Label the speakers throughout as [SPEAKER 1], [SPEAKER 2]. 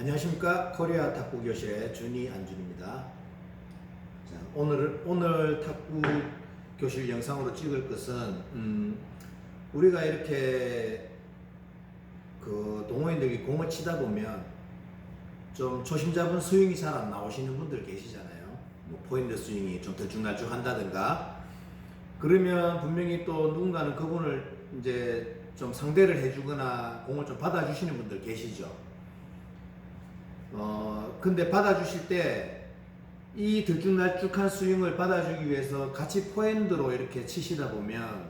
[SPEAKER 1] 안녕하십니까 코리아 탁구 교실의 준이 안준입니다. 자, 오늘 오늘 탁구 교실 영상으로 찍을 것은 음, 우리가 이렇게 그 동호인들이 공을 치다 보면 좀 조심잡은 스윙이 잘 안 나오시는 분들 계시잖아요. 뭐 포인트 스윙이 좀 들쭉날쭉 한다든가 그러면 분명히 또 누군가는 그분을 이제 좀 상대를 해주거나 공을 좀 받아주시는 분들 계시죠. 어, 근데 받아주실 때 이 들쭉날쭉한 스윙을 받아주기 위해서 같이 포핸드로 이렇게 치시다 보면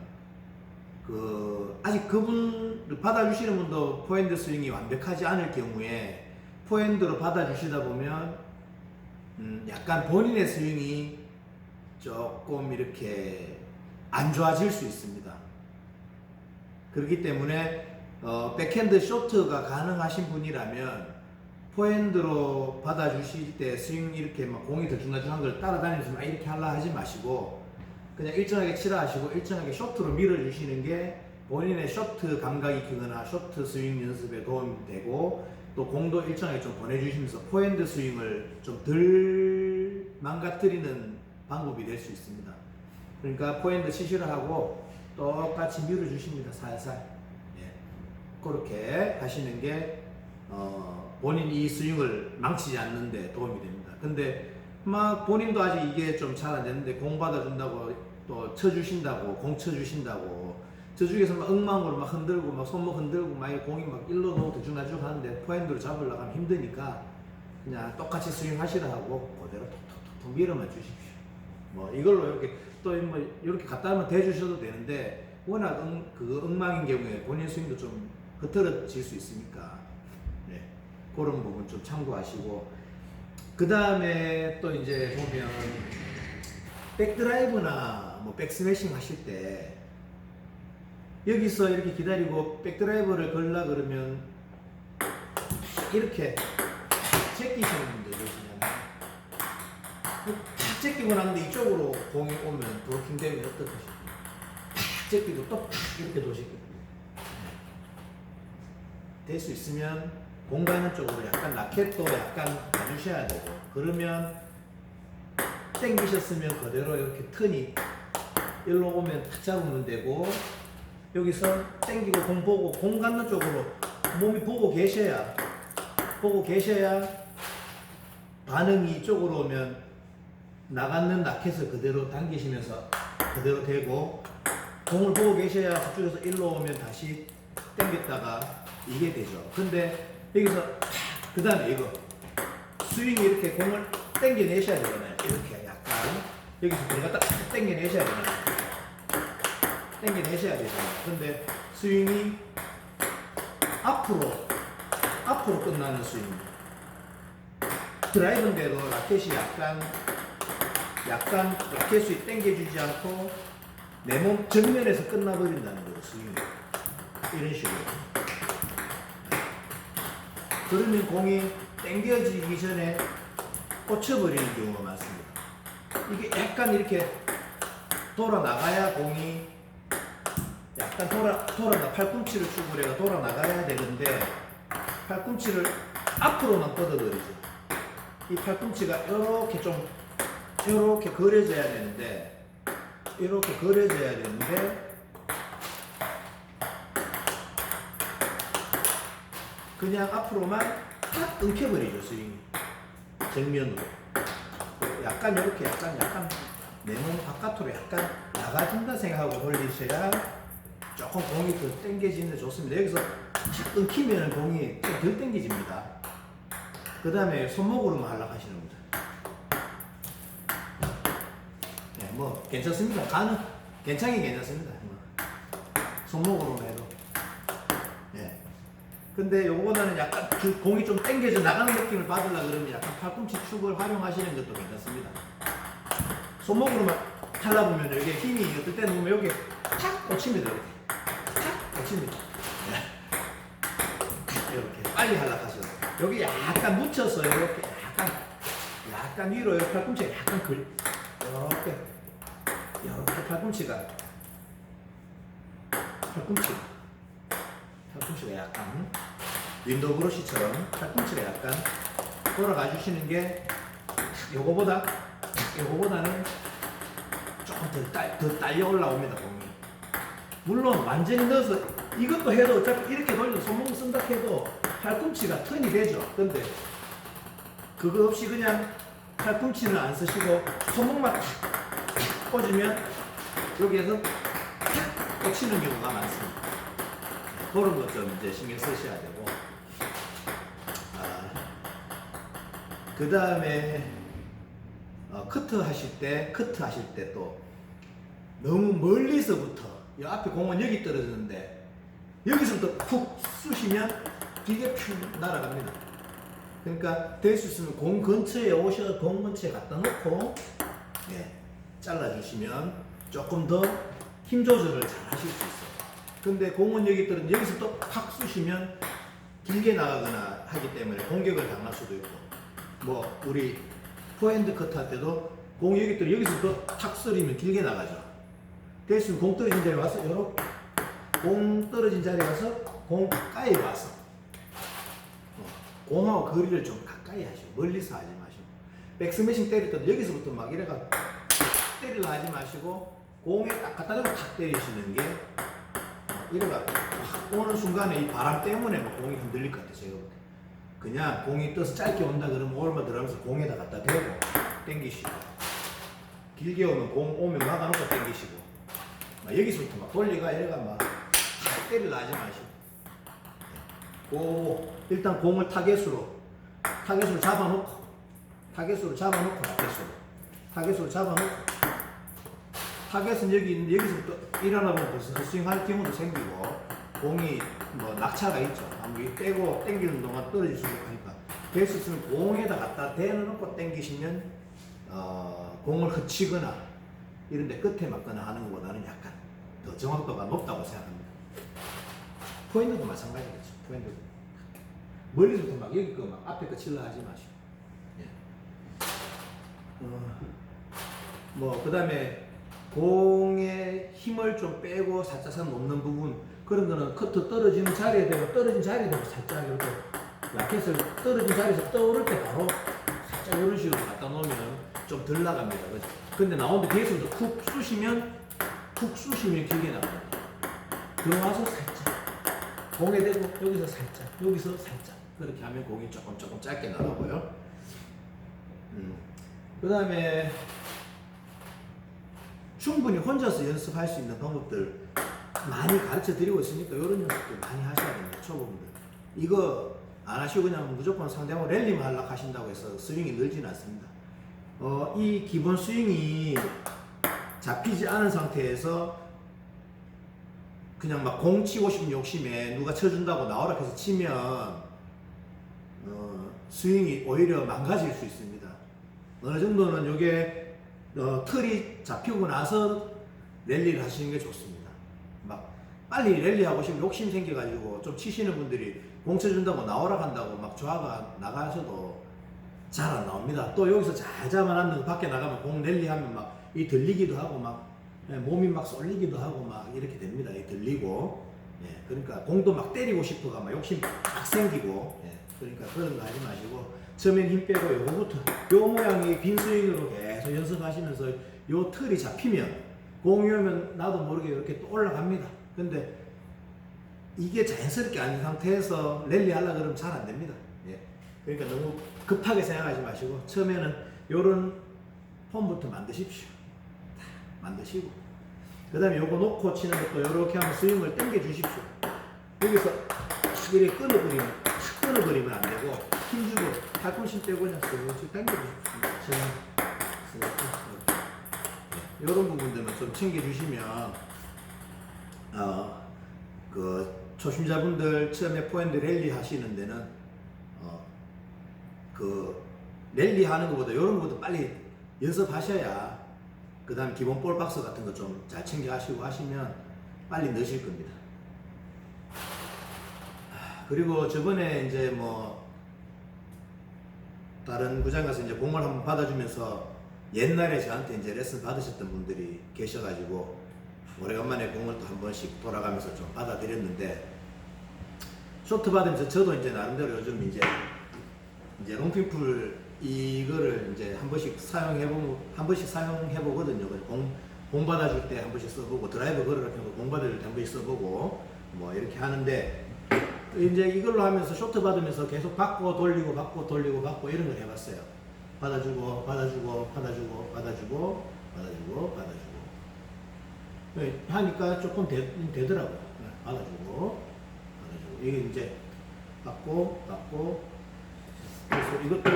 [SPEAKER 1] 그 아직 그분 받아주시는 분도 포핸드 스윙이 완벽하지 않을 경우에 포핸드로 받아주시다 보면 음, 약간 본인의 스윙이 조금 이렇게 안 좋아질 수 있습니다. 그렇기 때문에 어, 백핸드 쇼트가 가능하신 분이라면 포핸드로 받아주실 때 스윙 이렇게 막 공이 들쭉날쭉한 걸 따라다니면서 막 이렇게 하려 하지 마시고 그냥 일정하게 치라 하시고 일정하게 쇼트로 밀어주시는 게 본인의 쇼트 감각이 크거나 쇼트 스윙 연습에 도움이 되고 또 공도 일정하게 좀 보내주시면서 포핸드 스윙을 좀 덜 망가뜨리는 방법이 될 수 있습니다. 그러니까 포핸드 치시라 하고 똑같이 밀어주십니다. 살살. 예. 그렇게 하시는 게 어, 본인이 이 스윙을 망치지 않는데 도움이 됩니다. 근데 막 본인도 아직 이게 좀 잘안 되는데 공 받아준다고 또 쳐주신다고 공 쳐주신다고 저쪽에서 막 엉망으로 막 흔들고 막 손목 흔들고 막이 공이 막 일로 놓고 들쭉날쭉 하는데 포핸드로 잡으려고 하면 힘드니까 그냥 똑같이 스윙 하시라 하고 그대로 톡톡톡톡 밀어만 주십시오. 뭐 이걸로 이렇게 또 뭐 이렇게 갖다 하면 대주셔도 되는데 워낙 엉, 그 엉망인 경우에 본인 스윙도 좀 흐트러질 수 있으니까 네, 그런 부분 좀 참고하시고 그 다음에 또 이제 보면 백드라이브나 뭐 백스매싱 하실 때 여기서 이렇게 기다리고 백드라이브를 걸라 그러면 이렇게 제끼시는 분들 계시잖아요. 탁 제끼고 나는데 이쪽으로 공이 오면 도킹 되면 어떡하실까요? 탁 제끼고 또 이렇게 도시고 될 수 있으면 공간은 쪽으로 약간 라켓도 약간 봐주셔야 되고 그러면 땡기셨으면 그대로 이렇게 턴이 일로 오면 탁 잡으면 되고 여기서 땡기고 공 보고 공 갖는 쪽으로 몸이 보고 계셔야 보고 계셔야 반응이 이쪽으로 오면 나가는 라켓을 그대로 당기시면서 그대로 되고 공을 보고 계셔야 그쪽에서 일로 오면 다시 당겼다가 이게 되죠. 근데 여기서 그 다음에 이거 스윙이 이렇게 공을 당겨내셔야 되잖아요. 이렇게 약간 여기서 들어갔다 당겨내셔야 되잖아요. 당겨내셔야 되잖아요. 근데 스윙이 앞으로 앞으로 끝나는 스윙입니다. 드라이브인데도 라켓이 약간 약간 라켓이 당겨주지 않고 내 몸 정면에서 끝나버린다는 거예요. 스윙이 이런 식으로. 그러면 공이 당겨지기 전에 꽂혀버리는 경우가 많습니다. 이게 약간 이렇게 돌아 나가야 공이 약간 돌아 돌아 팔꿈치를 주고 내가 돌아 나가야 되는데 팔꿈치를 앞으로만 뻗어버리죠. 이 팔꿈치가 이렇게 좀 이렇게 그려져야 되는데 이렇게 그려져야 되는데 그냥 앞으로만 탁 끊겨버리죠 스윙이. 정면으로. 약간 이렇게 약간 약간 내 몸 바깥으로 약간 나가준다 생각하고 돌리셔야 조금 공이 더 당겨지는데 좋습니다. 여기서 끊기면 공이 좀덜 당겨집니다. 그 다음에 손목으로만 하려고 하시는 분들 네, 뭐 괜찮습니다. 가는 괜찮긴 괜찮습니다. 뭐. 손목으로만 해도. 예. 근데 요거보다는 약간 그 공이 좀 당겨져 나가는 느낌을 받으려 그러면 약간 팔꿈치 축을 활용하시는 것도 괜찮습니다. 손목으로만 하려 보면 이게 힘이 어떨 때는 보면 여기 탁 꽂힙니다. 이렇게. 탁 꽂힙니다. 네. 이렇게 빨리 하려고 하셔도 여기 약간 묻혀서 이렇게 약간 약간 위로 이렇게 팔꿈치가 약간 글 이렇게 이렇게 팔꿈치가 팔꿈치 팔꿈치가 약간 윈도우 브러쉬처럼 팔꿈치가 약간 돌아가 주시는 게 요거보다 요거보다는 조금 더, 딸, 더 딸려 올라옵니다 공이. 물론 완전히 넣어서 이것도 해도 어차피 이렇게 돌려 손목 쓴다 해도 팔꿈치가 턴이 되죠. 근데 그거 없이 그냥 팔꿈치는 안 쓰시고 손목만 탁 꽂으면 여기에서 탁 꽂히는 경우가 많습니다 그런 것 좀 이제 신경 쓰셔야 되고 그 다음에 어, 커트 하실 때 커트 하실 때 또 너무 멀리서부터 이 앞에 공은 여기 떨어졌는데 여기서부터 푹 쑤시면 되게 푹 날아갑니다. 그러니까 될 수 있으면 공 근처에 오셔 공 근처에 갖다 놓고 예, 잘라주시면 조금 더 힘 조절을 잘 하실 수 있어요. 근데 공은 여기 떨어진 여기서 또 팍 쑤시면 길게 나가거나 하기 때문에 공격을 당할 수도 있고 뭐 우리 포핸드 컷할 때도 공 여기 떨어 여기서 또탁 쓰리면 길게 나가죠. 됐으면 공 떨어진 자리에 와서 요렇게 공 떨어진 자리에 와서 공 가까이 와서 어, 공하고 거리를 좀 가까이 하시고 멀리서 하지 마시고 백스매싱 때릴 때도 여기서부터 막 이래가 때리려 하지 마시고 공에 딱 갖다 대고 탁 때리시는 게 어, 이래가 탁 오는 순간에 이 바람 때문에 뭐 공이 흔들릴 것 같아요 제가. 그냥 공이 떠서 짧게 온다 그러면 얼마 들어가면서 공에다 갖다 대고 당기시고. 길게 오면 공 오면 막아놓고 당기시고. 막 여기서부터 막 돌리가 이래가 막탁 때리려 하지 마시고. 고 일단 공을 타겟으로 타겟으로 잡아놓고 타겟으로 잡아놓고 타겟으로. 타겟으로 잡아놓고 타겟은 여기 있는데 여기서부터 일어나 보면 벌써 헛스윙할 경우도 생기고 공이 뭐 낙차가 있죠. 아무리 빼고 당기는 동안 떨어질 수 있으니까 될 수 있으면 공에다 갖다 대놓고 당기시면 어, 공을 흐치거나 이런 데 끝에 맞거나 하는 것보다는 약간 더 정확도가 높다고 생각합니다. 포인트도 마찬가지겠죠. 포인트도 멀리서부터 막 여기 거 막 앞에 거 칠러 하지 마시고. 예. 어, 뭐 그 다음에 공의 힘을 좀 빼고 살짝 선 놓는 부분 그런 거는 커트 떨어지는 자리에 대고 떨어진 자리에 대고 살짝 이렇게 라켓을 떨어진 자리에서 떠오를 때 바로 살짝 이런 식으로 갖다 놓으면 좀 덜 나갑니다. 그죠? 근데 나오는데 뒤에서부터 푹 쑤시면 푹 쑤시면 길게 나갑니다. 들어와서 살짝 공에 대고 여기서 살짝 여기서 살짝 그렇게 하면 공이 조금 조금 짧게 나가고요. 음. 그 다음에 충분히 혼자서 연습할 수 있는 방법들 많이 가르쳐 드리고 있으니까 이런 연습들 많이 하셔야 됩니다. 초보분들. 이거 안 하시고 그냥 무조건 상대하고 랠리만 하려고 하신다고 해서 스윙이 늘지는 않습니다. 어, 이 기본 스윙이 잡히지 않은 상태에서 그냥 막 공 치고 싶은 욕심에 누가 쳐준다고 나오라 해서 치면 어, 스윙이 오히려 망가질 수 있습니다. 어느 정도는 이게 어, 틀이 잡히고 나서 랠리를 하시는 게 좋습니다. 막 빨리 랠리하고 싶으면 욕심 생겨가지고 좀 치시는 분들이 공 쳐준다고 나오라 한다고 막 좌가 나가셔도 잘 안 나옵니다. 또 여기서 잘 잡아놨는 밖에 나가면 공 랠리하면 막 이 들리기도 하고 막 예, 몸이 막 쏠리기도 하고 막 이렇게 됩니다. 이 들리고 예, 그러니까 공도 막 때리고 싶어가 막 욕심 막 생기고 예, 그러니까 그런 거 하지 마시고 처음엔 힘 빼고 요거부터 요 모양의 빈 스윙으로 계속 연습하시면서 요 틀이 잡히면 공이 오면 나도 모르게 이렇게 또 올라갑니다. 근데 이게 자연스럽게 아닌 상태에서 랠리 하려 그러면 잘 안 됩니다. 예. 그러니까 너무 급하게 생각하지 마시고 처음에는 요런 폼부터 만드십시오. 다 만드시고 그 다음에 요거 놓고 치는 것도 이렇게 하면 스윙을 당겨 주십시오. 여기서 탁 이렇게 끊어버리면 탁 끊어버리면 안 되고 힘주고 팔꿈치 떼고 그냥 슬슬 당겨 주십시오. 이런 부분들만 좀 챙겨주시면 어, 그 초심자분들 처음에 포핸드 랠리 하시는 데는 어, 그 랠리 하는 것보다 이런 것보다 빨리 연습하셔야 그 다음에 기본 볼 박스 같은 거 좀 잘 챙겨 하시고 하시면 빨리 넣으실 겁니다. 아, 그리고 저번에 이제 뭐 다른 구장 가서 이제 공을 한번 받아주면서 옛날에 저한테 이제 레슨 받으셨던 분들이 계셔가지고 오래간만에 공을 또 한 번씩 돌아가면서 좀 받아드렸는데 쇼트 받으면서 저도 이제 나름대로 요즘 이제 이제 롱핑풀 이거를 이제 한 번씩 사용해 보면 한 번씩 사용해 보거든요. 그래서 공, 공 받아줄 때 한 번씩 써보고 드라이버 걸을 때공 받을 때 한 번씩 써보고 뭐 이렇게 하는데 이제 이걸로 하면서 쇼트 받으면서 계속 받고 돌리고 받고 돌리고 받고 이런 걸 해봤어요. 받아주고 받아주고 받아주고 받아주고 받아주고 받아주고 네, 하니까 조금 되, 되더라고요. 네, 받아주고 받아주고 이게 이제 받고 받고 그래서 이것도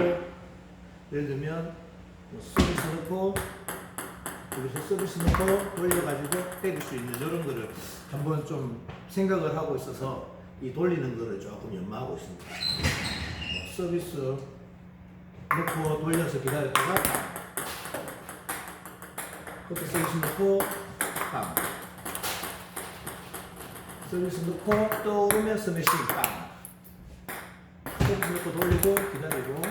[SPEAKER 1] 예를 들면 뭐 서비스 넣고 여기서 서비스 넣고 돌려가지고 때릴 수 있는 이런 거를 한번 좀 생각을 하고 있어서 이 돌리는 거를 조금 연마하고 있습니다. 뭐 서비스 넣고 돌려서 기다렸다가 그때 서비스 넣고 빵. 서비스 넣고 또 오면 스매싱 빵. 서비스 넣고 돌리고 기다리고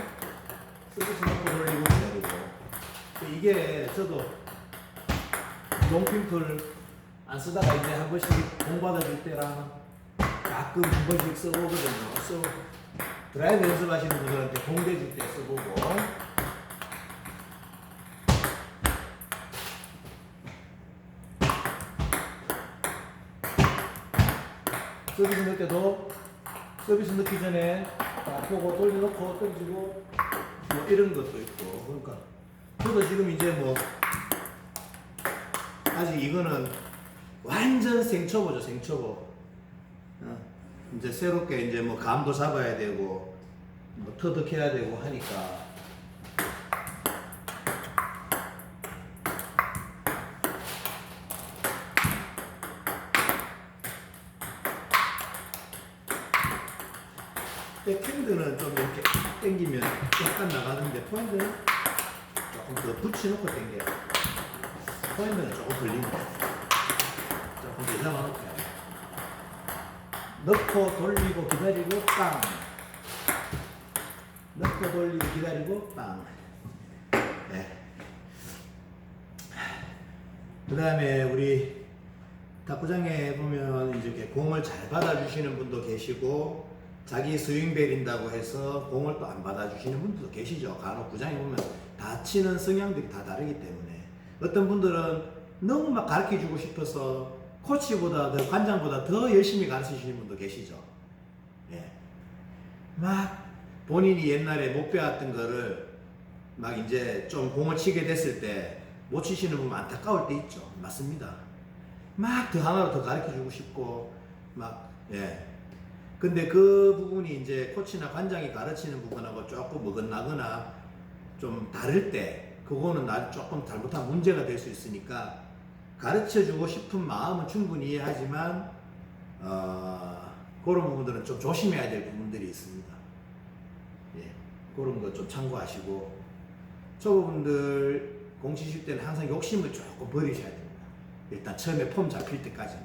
[SPEAKER 1] 서비스 넣고 돌리고 기다리고. 이게 저도 롱핑클 안 쓰다가 이제 한 번씩 공 받아줄 때랑 가끔 한 번씩 써보거든요. 써 드라이브 연습하시는 분들한테 공 대줄 때 써보고. 서비스 넣을 때도 서비스 넣기 전에 딱 보고 돌려놓고 던지고 뭐 이런 것도 있고. 그러니까 저도 지금 이제 뭐 아직 이거는 완전 생초보죠 생초보. 어, 이제 새롭게 이제 뭐 감도 잡아야 되고 뭐 터득해야 되고 하니까. 백핸드는 좀 이렇게 당기면 약간 나가는데 포핸드는 조금 더 붙여놓고 당겨요. 포핸드는 조금 걸린다. 조금 더 잡아놓고 넣고 돌리고 기다리고 빵 넣고 돌리고 기다리고 빵 네. 그 다음에 우리 탁구장에 보면 이렇게 공을 잘 받아주시는 분도 계시고 자기 스윙 베린다고 해서 공을 또 안 받아주시는 분들도 계시죠. 간혹 구장에 보면 다 치는 성향들이 다 다르기 때문에 어떤 분들은 너무 막 가르쳐 주고 싶어서 코치보다 더 관장보다 더 열심히 가르치시는 분도 계시죠. 예. 막 본인이 옛날에 못 배웠던 거를 막 이제 좀 공을 치게 됐을 때 못 치시는 분 안타까울 때 있죠. 맞습니다. 막 더 하나로 더 가르쳐 주고 싶고 막 예. 근데 그 부분이 이제 코치나 관장이 가르치는 부분하고 조금 어긋나거나 좀 다를 때 그거는 나 조금 잘못한 문제가 될 수 있으니까 가르쳐 주고 싶은 마음은 충분히 이해하지만 어, 그런 부분들은 좀 조심해야 될 부분들이 있습니다. 예, 그런 거 좀 참고하시고 초보분들 공 치실 때는 항상 욕심을 조금 버리셔야 됩니다. 일단 처음에 폼 잡힐 때까지는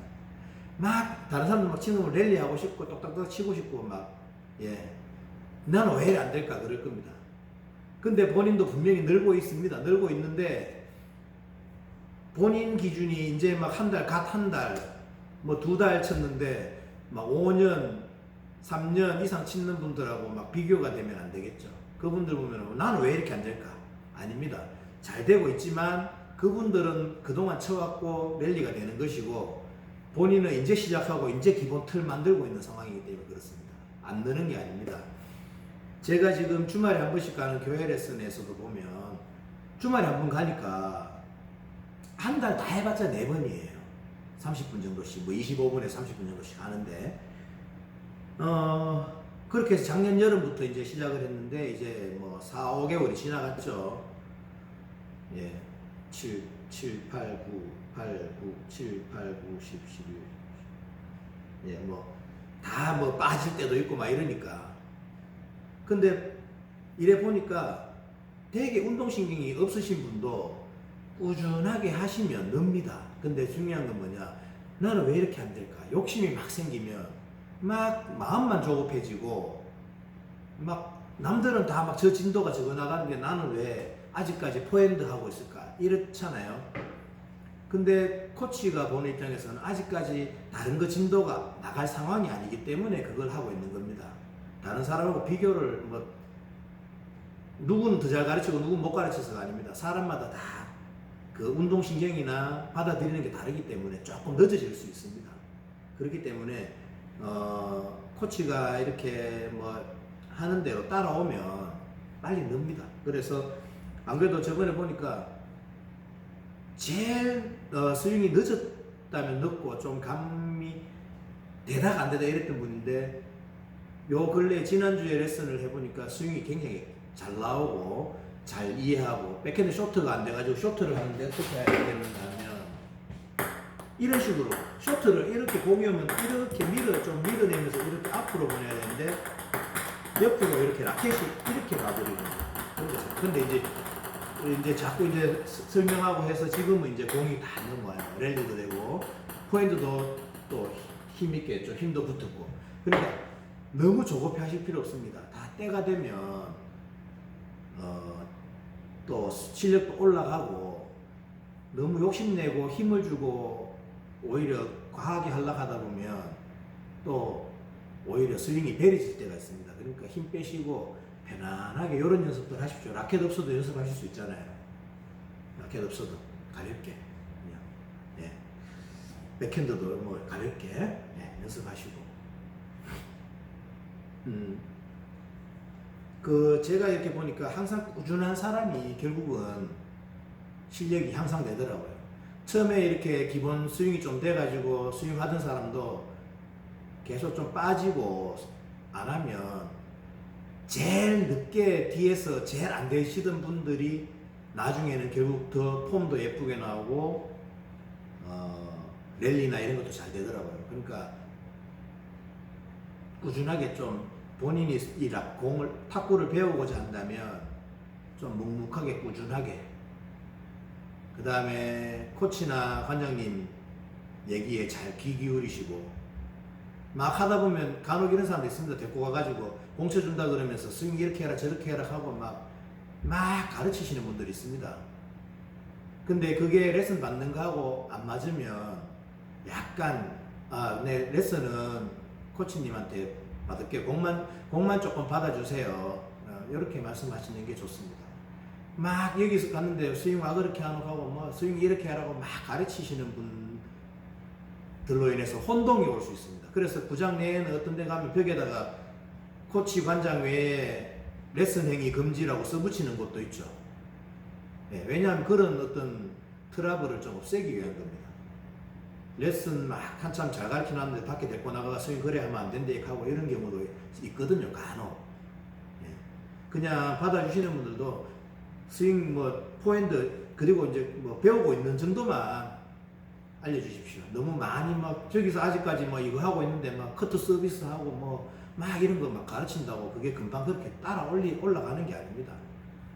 [SPEAKER 1] 막 다른 사람들 막걸 랠리하고 싶고 똑딱똑 치고 싶고 막 예, 나는 왜 이래 안 될까 그럴 겁니다. 근데 본인도 분명히 늘고 있습니다. 늘고 있는데 본인 기준이 이제 막 한 달, 갓 한 달, 뭐 두 달 쳤는데 막 5년, 3년 이상 치는 분들하고 막 비교가 되면 안 되겠죠. 그분들 보면 나는 왜 이렇게 안 될까? 아닙니다. 잘 되고 있지만 그분들은 그동안 쳐왔고 랠리가 되는 것이고 본인은 이제 시작하고 이제 기본 틀 만들고 있는 상황이기 때문에 그렇습니다. 안 느는 게 아닙니다. 제가 지금 주말에 한 번씩 가는 교회 레슨에서도 보면 주말에 한 번 가니까 한 달 다 해봤자 네 번이에요. 30분 정도씩, 뭐 25분에 30분 정도씩 하는데, 어, 그렇게 해서 작년 여름부터 이제 시작을 했는데, 이제 뭐 4, 5개월이 지나갔죠. 예. 7, 7, 8, 9, 8, 9, 7, 8, 9, 10, 11. 예, 뭐, 다 뭐 빠질 때도 있고 막 이러니까. 근데 이래 보니까 되게 운동신경이 없으신 분도 꾸준하게 하시면 늡니다. 근데 중요한 건 뭐냐? 나는 왜 이렇게 안 될까? 욕심이 막 생기면 막 마음만 조급해지고 막 남들은 다 막 저 진도가 적어 나가는데 나는 왜 아직까지 포핸드 하고 있을까? 이렇잖아요. 근데 코치가 보는 입장에서는 아직까지 다른 거 진도가 나갈 상황이 아니기 때문에 그걸 하고 있는 겁니다. 다른 사람하고 비교를 뭐 누구는 더 잘 가르치고 누구는 못 가르쳐서가 아닙니다. 사람마다 다 그 운동신경이나 받아들이는 게 다르기 때문에 조금 늦어질 수 있습니다. 그렇기 때문에 어, 코치가 이렇게 뭐 하는 대로 따라오면 빨리 늡니다. 그래서 안 그래도 저번에 보니까 제일 어, 스윙이 늦었다면 늦고 좀 감이 되다가 안 되다 이랬던 분인데 요 근래 지난주에 레슨을 해보니까 스윙이 굉장히 잘 나오고 잘 이해하고 백핸드 쇼트가 안 돼가지고 쇼트를 하는데 어떻게 해야 되는가 하면 이런 식으로 쇼트를 이렇게 공이 오면 이렇게 밀어 좀 밀어내면서 이렇게 앞으로 보내야 되는데 옆으로 이렇게 라켓이 이렇게 가버리는 거예요. 근데 이제 이제 자꾸 이제 스- 설명하고 해서 지금은 이제 공이 다 넘어와요. 랠리도 되고 포핸드도 또 힘있게 좀 힘도 붙었고. 그러니까 너무 조급해 하실 필요 없습니다. 다 때가 되면 어, 또 실력도 올라가고 너무 욕심내고 힘을 주고 오히려 과하게 하려고 하다 보면 또 오히려 스윙이 베리질 때가 있습니다. 그러니까 힘 빼시고 편안하게 이런 연습들 하십시오. 라켓 없어도 연습하실 수 있잖아요. 라켓 없어도 가볍게 그냥 예. 백핸드도 뭐 가볍게 예, 연습하시고 음. 그 제가 이렇게 보니까 항상 꾸준한 사람이 결국은 실력이 향상되더라고요. 처음에 이렇게 기본 스윙이 좀 돼가지고 스윙 하던 사람도 계속 좀 빠지고 안 하면 제일 늦게 뒤에서 제일 안 되시던 분들이 나중에는 결국 더 폼도 예쁘게 나오고 어, 랠리나 이런 것도 잘 되더라고요. 그러니까 꾸준하게 좀 본인이 이 락- 공을 탁구를 배우고자 한다면 좀 묵묵하게 꾸준하게 그 다음에 코치나 관장님 얘기에 잘 귀 기울이시고 막 하다 보면 간혹 이런 사람도 있습니다. 데리고 가가지고 공쳐 준다 그러면서 스윙 이렇게 해라 저렇게 해라 하고 막, 막 가르치시는 분들이 있습니다. 근데 그게 레슨 받는 거하고 안 맞으면 약간 아, 내 레슨은 코치님한테 받을게요. 공만, 공만 조금 받아주세요. 어, 이렇게 말씀하시는 게 좋습니다. 막 여기서 갔는데 스윙 와 그렇게 하는 거고 뭐 스윙 이렇게 하라고 막 가르치시는 분들로 인해서 혼동이 올 수 있습니다. 그래서 구장 내에는 어떤 데 가면 벽에다가 코치 관장 외에 레슨 행위 금지라고 써붙이는 곳도 있죠. 예, 왜냐하면 그런 어떤 트러블을 좀 없애기 위한 겁니다. 레슨 막 한참 잘 가르치는데 밖에 데리고 나가가 스윙 그래 하면 안 된대 하고 이런 경우도 있거든요. 간혹. 예. 그냥 받아주시는 분들도 스윙 뭐 포핸드 그리고 이제 뭐 배우고 있는 정도만 알려주십시오. 너무 많이 막 저기서 아직까지 뭐 이거 하고 있는데 막 커트 서비스 하고 뭐 막 이런 거 막 가르친다고 그게 금방 그렇게 따라 올리 올라가는 게 아닙니다.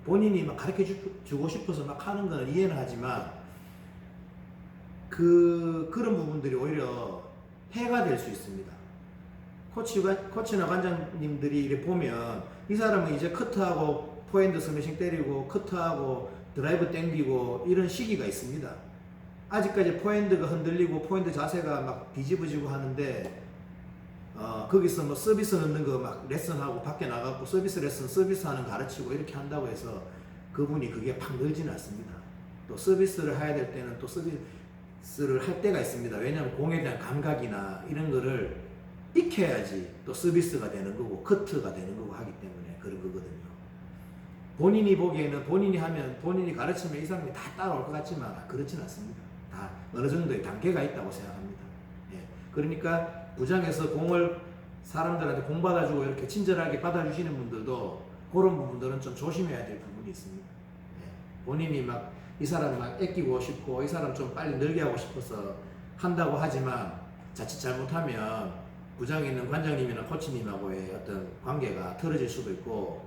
[SPEAKER 1] 본인이 막 가르쳐 주, 주고 싶어서 막 하는 거는 이해는 하지만 그 그런 부분들이 오히려 해가 될 수 있습니다. 코치가 코치나 관장님들이 이렇게 보면 이 사람은 이제 커트하고 포핸드 스매싱 때리고 커트하고 드라이브 땡기고 이런 시기가 있습니다. 아직까지 포핸드가 흔들리고 포핸드 자세가 막 뒤집어지고 하는데 어, 거기서 뭐 서비스 넣는 거 막 레슨하고 밖에 나가고 서비스 레슨 서비스 하는 가르치고 이렇게 한다고 해서 그분이 그게 팍 늘지는 않습니다. 또 서비스를 해야 될 때는 또 서비스 를 할 때가 있습니다. 왜냐하면 공에 대한 감각이나 이런 거를 익혀야지 또 서비스가 되는 거고 커트가 되는 거고 하기 때문에 그런 거거든요. 본인이 보기에는 본인이 하면 본인이 가르치면 이 사람이 다 따라올 것 같지만 그렇진 않습니다. 다 어느 정도의 단계가 있다고 생각합니다. 예. 그러니까 부장에서 공을 사람들한테 공 받아주고 이렇게 친절하게 받아주시는 분들도 그런 부분들은 좀 조심해야 될 부분이 있습니다. 예. 본인이 막 이 사람 막 애끼고 싶고 이 사람 좀 빨리 늘게 하고 싶어서 한다고 하지만 자칫 잘못하면 부장에 있는 관장님이나 코치님하고의 어떤 관계가 틀어질 수도 있고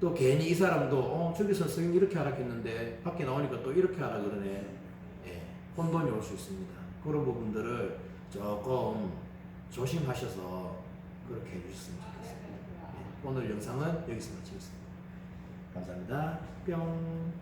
[SPEAKER 1] 또 괜히 이 사람도 어 저기서 스윙 이렇게 하라 했는데 밖에 나오니까 또 이렇게 하라 그러네. 예, 혼돈이 올 수 있습니다. 그런 부분들을 조금 조심하셔서 그렇게 해주셨으면 좋겠습니다. 예, 오늘 영상은 여기서 마치겠습니다. 감사합니다. 뿅